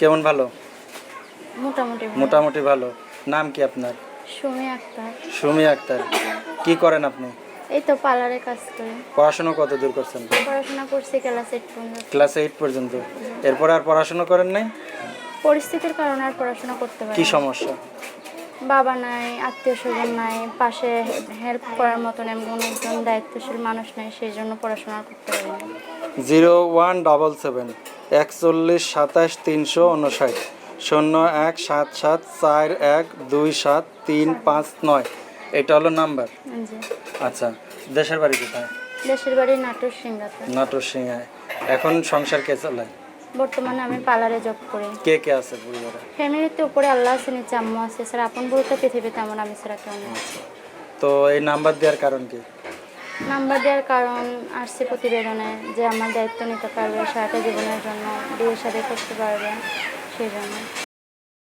কেমন ভালো? মোটামুটি ভালো। মোটামুটি ভালো। নাম কি আপনার? সুমি আক্তার। সুমি আক্তার। কি করেন আপনি? এই তো পার্লারে কাজ করি। পড়াশোনা কত দূর করছেন? পড়াশোনা করছি ক্লাস এইট পর্যন্ত। ক্লাস এইট পর্যন্ত। এরপর আর পড়াশোনা করেন নাই? পরিস্থিতির কারণে আর পড়াশোনা করতে পারি কি সমস্যা? বাবা নাই আত্মীয় স্বজন নাই পাশে হেল্প করার মতন এমন একজন দায়িত্বশীল মানুষ নাই সেই জন্য পড়াশোনা করতে পারি না জিরো ওয়ান ডবল সেভেন। একচল্লিশ সাতাশ তিনশো উনষাট শূন্য এক সাত সাত চার এক দুই সাত তিন পাঁচ নয়। এটা হলো নাম্বার। আচ্ছা। দেশের বাড়ি কোথায়? দেশের বাড়ি নাটোর সিংহাতে নাটোর সিংহায় এখন সংসার কে চালায়? বর্তমানে আমি পার্লারে জব করি। কে কে আছে পরিবারে? ফ্যামিলিতে উপরে আল্লাহ আছে নিচে আম্মু আছে। স্যার আপন বলতে পৃথিবীতে আমার আমি ছাড়া কেউ নেই। তো এই নাম্বার দেওয়ার কারণ কি? নাম্বার দেওয়ার কারণ আসছে প্রতিবেদনে যে আমার দায়িত্ব নিতে পারবে সারাটা জীবনের জন্য বিয়ে সাথে করতে পারবে সেই জন্য।